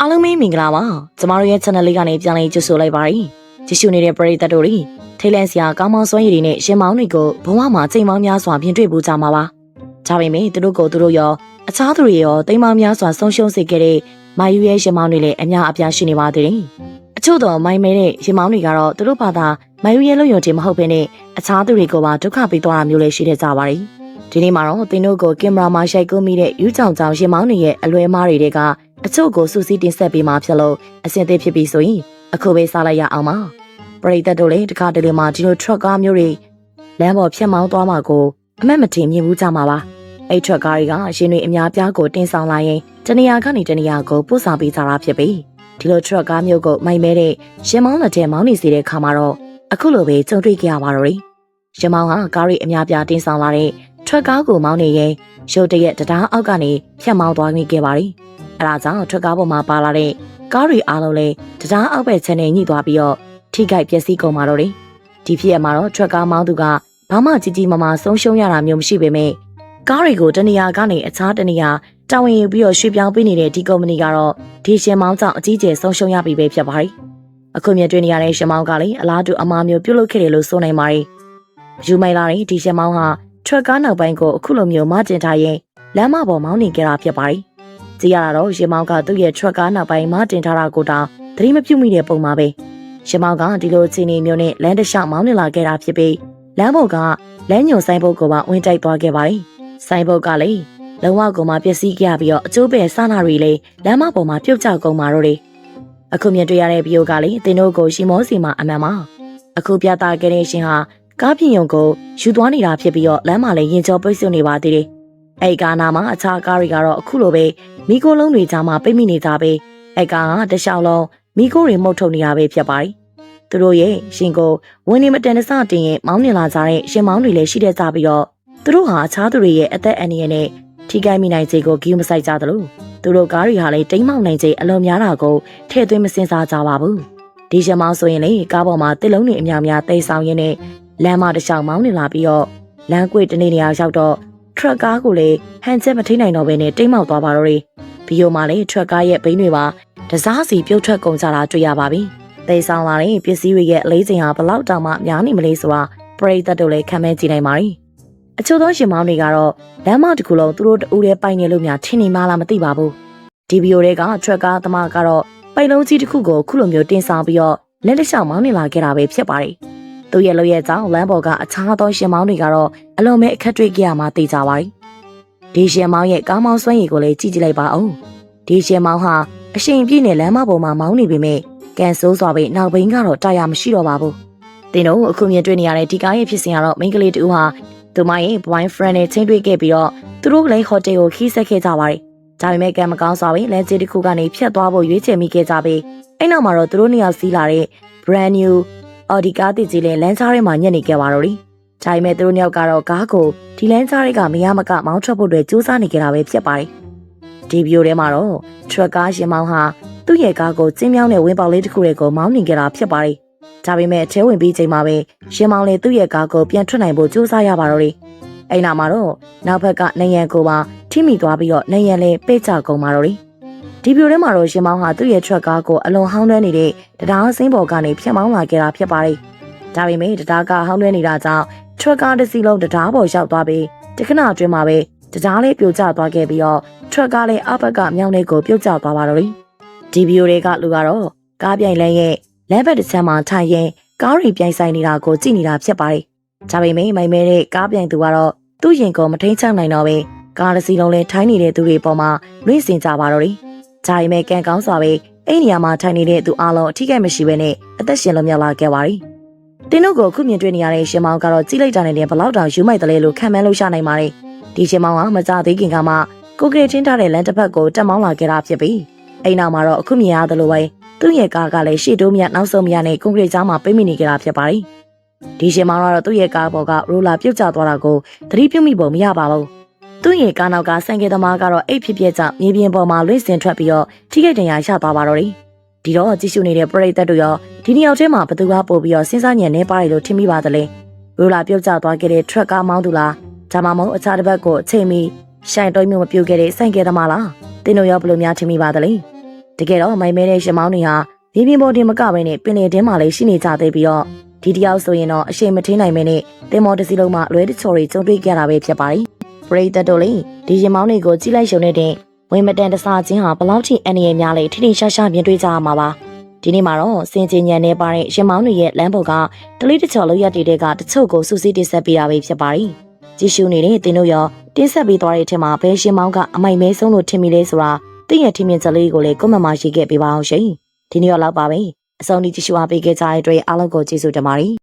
အားလုံးပဲမင်္ဂလာပါကျမတို့ရဲ့ channel လေးကနေပြန်လည်ကြိုဆိုလိုက်ပါရစေကြည့်ရှုနေတဲ့ပရိသတ်တို့တွေထိတ်လန့်စရာကောင်းမောင်းစွမ်းရည်တွေနဲ့ရှင်မောင်းတွေကိုဘဝမှာချိန်မောင်းများစွာပြင်တွေ့ဖို့ကြမှာပါဒါပေမဲ့သူတို့ကိုသူတို့ရောအခြားသူတွေရောတိမ်မောင်းများစွာဆုံးရှုံးစေခဲ့တဲ့မာယူရဲ့ရှင်မောင်းတွေလည်းအများအပြားရှိနေပါသေးတယ်အချို့တော့မိုင်းမဲတဲ့ရှင်မောင်းတွေကတော့သူတို့ဘာသာမာယူရဲ့လုံယုံတင်မဟုတ်ဘဲနဲ့အခြားသူတွေကိုပါဒုက္ခပေးသွားတာမျိုးလည်းရှိတဲ့ကြပါရီဒီနေ့မှာတော့သင်တို့ကိုကင်မရာမှာရိုက်ကူးမိတဲ့ယူကြောင်ကြောင်ရှင်မောင်းတွေရဲ့အလွဲမားတွေက အချို့ကိုစူးစီးတင်ဆက်ပေးမှာဖြစ်လို့အဆင်သင့်ဖြစ်ပြီဆိုရင်အခုပဲစားလိုက်ရအောင်ပါပရိသတ်တို့လည်းတခါတလေမှဒီလို truck ကားမျိုးတွေလမ်းပေါ်ဖြတ်မောင်းသွားမှာကိုအမက်မတင်မြင်ဘူးကြမှာပါအဲ့ truck ကားတွေကရှင်တွေအများပြားကိုတင်ဆောင်လာရင်တနေရာကနေတနေရာကိုပို့ဆောင်ပေးကြတာဖြစ်ပြီဒီလို truck ကားမျိုးကိုမိုင်မဲတဲ့ရှင်မောင်းလက်ထဲမောင်းနေစေတဲ့ခါမှာတော့အခုလိုပဲကြုံတွေ့ကြရပါတော့တယ်ရှင်မောင်းကကားတွေအများပြားတင်ဆောင်လာတဲ့ truck ကားကိုမောင်းနေရင်ရုတ်တရက်တရားအောက်ကနေဖြတ်မောင်းသွားမိခဲ့ပါတယ် အဲဒါကြောင့်ထွက်ကားပေါ်မှာပါလာတဲ့ကားတွေအားလုံးလည်းတရားအောက်ဘက်ခြမ်းနဲ့ညှိသွားပြီးတော့ထိခိုက်ပျက်စီးကုန်ပါတော့တယ်ဒီဖြစ်ရမှာတော့ထွက်ကားမောင်းသူကဘာမှကြီးကြီးမားမားဆုံးရှုံးရတာမျိုးမရှိပေမဲ့ကားတွေကိုတနေရာကနေအခြားတနေရာတာဝန်ယူပြီးတော့ရွှေ့ပြောင်းပေးနေတဲ့ဒီကုမ္ပဏီကတော့ဒီရှင်မောင်းကြောင့်အကြီးကျယ်ဆုံးရှုံးရပြီပဲဖြစ်ပါတယ်အခုမြင်တွေ့နေရတဲ့ရှင်မောင်းကလည်းအလားတူအမားမျိုးပြုတ်လုခဲ့တယ်လို့ဆိုနိုင်ပါတယ်ယူမိုင်လာတဲ့ဒီရှင်မောင်းဟာထွက်ကားနောက်ပိုင်းကိုအခုလိုမျိုးမကျင်ထားရင်လမ်းမပေါ်မောင်းနေကြတာဖြစ်ပါတယ် ကြည့်ရတာတော့ရင်မောင်ကသူ့ရဲ့ truck ကားနောက်ပိုင်းမှာတင်ထားတာကိုတောင်သတိမပြုမိတဲ့ပုံပါပဲရင်မောင်ကဒီလိုအခြေအနေမျိုးနဲ့လမ်းတစ်လျှောက်မောင်းနေလာခဲ့တာဖြစ်ပြီးလမ်းပေါ်ကလမ်းညွန်ဆိုင်ဘုတ်ကိုပါဝင်တိုက်သွားခဲ့ပါတယ်ဆိုင်ဘုတ်ကလည်းလုံးဝကိုမှပျက်စီးခဲ့ပြီးတော့အကျိုးပဲစားနာတွေလည်းလမ်းမပေါ်မှာပြုတ်ကျကုန်ပါတော့တယ်အခုမြင်တွေ့ရတဲ့ဗီဒီယိုကလည်းတင်တို့ကိုရှီမောစီမှာအမှန်ပါအခုပြသခဲ့တဲ့ရှင်ဟာကားပြင်ယုံကိုယူသွားနေတာဖြစ်ပြီးတော့လမ်းမှာလည်းရင်ကျော်ပိတ်ဆို့နေပါသေးတယ် အဲ့ကားနာမှာအခြားကားတွေကတော့အခုလိုပဲမိခိုးလုံးတွေကြားမှာပိတ်မိနေကြပဲအဲ့ကားကတခြားလုံးမိခိုးတွေမှုတ်ထုတ်နေတာပဲဖြစ်ပါတယ်သူတို့ရဲ့ရှင်ကိုဝင်နေမတန်တဆတင်ရင်မောင်းနေလာကြတဲ့ရှင်မောင်းတွေလည်းရှိတဲ့ကြပြီးတော့သူတို့ဟာအခြားသူတွေရဲ့အသက်အန္တရာယ်နဲ့ထိခိုက်မိနိုင်ခြေကိုဂီးမဆိုင်ကြသလိုသူတို့ကားတွေဟာလည်းတိမ်မောင်နိုင်ခြေအလွန်များတာကိုထည့်သွင်းမစင်စားကြပါဘူးဒီရှင်မောင်းဆိုရင်လေကားပေါ်မှာတစ်လုံးတွေအများများတိတ်ဆောင်ရင်းနဲ့လမ်းမတစ်လျှောက်မောင်းနေလာပြီးတော့လမ်းကွေ့တနေနေရာရောက်တော့ ထရက်ကားကိုလည်းဟန်ချက်မထိနိုင်တော့ဘဲနဲ့တိမ်မောက်သွားပါတော့တယ်။ဘီယိုမှာလည်းထရက်ကားရဲ့ဘိန်းတွေပါတစားစီပြုတ်ထွက်ကုန်ကြတာတွေ့ရပါပြီ။သိဆောင်လာတဲ့ပစ္စည်းတွေရဲ့အလေးချိန်ဟာဘလောက်တောင်မှများနေမလဲဆိုတာပရိသတ်တို့လည်းခံမဲကြည့်နိုင်ပါ ರಿ ။အချို့သောရှင်မောင်းတွေကတော့လမ်းမတစ်ခုလုံးသူတို့တူတဲ့ပိုင်နေလို့များထင်နေမှလားမသိပါဘူး။ဒီဗီယိုတွေကထရက်ကားသမားကတော့ပိုင်လုံးကြီးတစ်ခုကိုခုလိုမျိုးတင်ဆောင်ပြီးတော့လက်လက်လျှောက်မောင်းနေလာခဲ့တာပဲဖြစ်ပါတယ်။ သူရဲ့လိုရဲ့ကြောင့်လမ်းပေါ်ကအခြားသောရှင်မောင်းတွေကတော့အလုံးမဲ့အခက်တွေ့ကြရမှာသိကြပါ ರಿ ။ဒီရှင်မောင်းရဲ့ကောင်းမောင်းစွမ်းရည်ကိုလည်းကြည့်ကြည့်လိုက်ပါဦး။ဒီရှင်မောင်းဟာအရှိန်ပြည့်နဲ့လမ်းမပေါ်မှာမောင်းနေပေမဲ့ကန်ဆိုးစွာပဲနောက်ဘင်းကတော့တာယာမရှိတော့ပါဘူး။တင်တို့အခုမြင်တွေ့နေရတဲ့ဒီကားရဲ့ဖြစ်စဉ်ကတော့မိန်းကလေးတူဟာသူမရဲ့ boyfriend နဲ့ချင်းတွေ့ခဲ့ပြီးတော့သူတို့ကလည်းဟိုတယ်ကိုခီးဆက်ခဲ့ကြပါ ರಿ ။ဒါပေမဲ့ကံမကောင်းစွာပဲလမ်းကြီးတစ်ခုကနေဖြတ်သွားဖို့ရွေးချယ်မိခဲ့ကြပြီးအဲ့နောက်မှာတော့သူတို့နှစ်ယောက်စီးလာတဲ့ brand new Audi ကားတစ်ကြီးလည်းလမ်းကြားထဲမှာညက်နေခဲ့ပါတော့တယ်။ဒါပေမဲ့သူတို့နှစ်ယောက်ကတော့ကားကိုဒီလမ်းကြားတွေကမရမကမောင်းထွက်ဖို့အတွက်စူးစမ်းနေကြတာပဲဖြစ်ပါတယ်။ဒီဗီဒီယိုထဲမှာတော့ truck ကားရှင်မောင်းဟာသူ့ရဲ့ကားကိုကျင်းမြောင်းတဲ့ဝင်းပေါက်လေးတစ်ခုတွေကိုမောင်းနေကြတာဖြစ်ပါတယ်။ဒါပေမဲ့အထဲဝင်ပြီးချိန်မှာပဲရှင်မောင်းလည်းသူ့ရဲ့ကားကိုပြန်ထွက်နိုင်ဖို့စူးစမ်းရပါတော့တယ်။အဲ့နာမှာတော့နောက်ဘက်ကနေရန်ကိုပါထိမိသွားပြီးတော့နေရန်လည်းပိတ်ချကုန်ပါတော့တယ်။ ဒီဗီဒီယိုထဲမှာတော့ရှင်မောင်းဟာသူ့ရဲ့ truck ကားကိုအလွန်ဟောင်းနှဲနေတဲ့တရားစင်းပေါ်ကနေဖြတ်မောင်းလာခဲ့တာဖြစ်ပါတယ်။ဒါပေမဲ့တရားကဟောင်းနှဲနေတာကြောင့် truck ကားတစ်စီးလုံးတရားပေါ်ရောက်သွားပြီးတခဏအတွင်းမှာပဲတရားလေးပြိုကျသွားခဲ့ပြီးတော့ truck ကားလည်းအဘက်ကမြောင်းလေးကိုပြုတ်ကျသွားပါတော့တယ်။ဒီဗီဒီယိုတွေကလူကတော့ကားပြိုင်လန်းရဲ့လမ်းဘက်တစ်ချမ်းမှာထိုင်ရင်ကားတွေပြိုင်ဆိုင်နေတာကိုကြည့်နေတာဖြစ်ပါတယ်။ဒါပေမဲ့မိုင်မဲတဲ့ကားပြိုင်သူကတော့သူ့ရင်ကိုမထိန်ချနိုင်တော့ပဲကားတစ်စီးလုံးလည်းထိုင်းနေတဲ့သူတွေပေါ်မှာလွင့်စင်ကြပါတော့တယ်။ ဒါပေမဲ့ကံကောင်းစွာပဲအဲ့နေရာမှာထိုင်နေတဲ့သူအလုံးအထီးကဲမရှိဘဲနဲ့အသက်ရှင်လွတ်မြောက်လာခဲ့ပါရီ။တင်းတို့ကိုခုမြင်တွေ့နေရတဲ့ရှင်မောင်ကတော့ကြီးလိုက်တာနဲ့ဘလောက်တောင်ယူမိုက်တယ်လဲလို့ခံမှန်းလို့ရနိုင်ပါတယ်။ဒီရှင်မောင်ကမကြသေးခင်ကမှကိုကရီချင်းထားတဲ့လမ်းတစ်ဖက်ကိုတက်မောင်းလာခဲ့တာဖြစ်ပြီးအဲ့နောက်မှာတော့အခုမြင်ရသလိုပဲသူ့ရဲ့ကားကလည်းရှေ့တိုးမြနောက်ဆုံးမြနဲ့ကွန်ကရစ်ကြားမှာပိတ်မိနေကြတာဖြစ်ပါတယ်။ဒီရှင်မောင်ကတော့သူ့ရဲ့ကားပေါ်ကရိုလာပြုတ်ကျသွားတာကိုသတိပြုမိပုံမရပါဘူး။ သူ့ရဲ့ကားနောက်ကဆန်ကဲသမားကတော့အိတ်ဖြစ်ဖြစ်ကြောင့်မြေပြင်ပေါ်မှာလွင့်စင်ထွက်ပြီးတော့ထိခိုက်ဒဏ်ရာရသွားပါတော့တယ်။ဒီတော့ကြည့်ရှုနေတဲ့ပရိသတ်တို့ရောဒီနှစ်ယောက်ထဲမှာဘသူကပို့ပြီးတော့စဉ်းစားညံနေပါတယ်လို့ထင်မိပါသလဲ။ရိုလာပြုတ်ကျသွားခဲ့တဲ့ truck ကားမောင်းသူလား။ဒါမှမဟုတ်အခြားတစ်ဘက်ကိုအချိန်မီရှိုင်တွိုးမျိုးမပြုတ်ခဲ့တဲ့ဆိုင်ကဲသမားလား။တင်းတို့ရောဘယ်လိုများထင်မိပါသလဲ။တကယ်တော့မိုင်မဲတဲ့ရှင်မောင်းတွေဟာမြေပြင်ပေါ်တင်မကဘဲနဲ့ပင်လယ်ထဲမှာလည်းရှိနေကြသေးပြီးတော့ဒီတယောက်ဆိုရင်တော့အရှိန်မထင်းနိုင်မဲနဲ့တင်မောတစ်စီးလုံးမှာအလွဲတချော်တွေကျုံတွေ့ကြတာပဲဖြစ်ပါတယ် ပရိသတ်တို့လည်းဒီရှင်မောင်းတွေကိုကြည့်လိုက်ရုံနဲ့တင်ဝင်မတန်တဆချင်းဟာဘလောက်ထိအန္တရာယ်များလဲထိထိရှားရှားမြင်တွေ့ကြရမှာပါဒီနေ့မှာတော့စင်ကျင်ညံနေပါတဲ့ရှင်မောင်းတွေရဲ့လမ်းပေါ်ကတလိတချော်လောက်ရတဲ့တဲ့ကတချို့ကိုစူးစီးတင်ဆက်ပေးတာပဲဖြစ်ပါတယ်ကြည့်ရှုနေတဲ့တင်တို့ရောတင်ဆက်ပေးသွားတဲ့အထက်မှာဘယ်ရှင်မောင်းကအမိုက်မဲဆုံးလို့ထင်မိလဲဆိုတာတင့်ရဲ့ထင်မြင်ချက်လေးကိုလည်းကွန်မန့်မှာရေးခဲ့ပေးပါအောင်ရှင်ဒီနေ့တော့လောက်ပါပဲအဆုံးထိကြည့်ရှုအားပေးခဲ့ကြတဲ့အတွက်အားလုံးကိုကျေးဇူးတင်ပါတယ်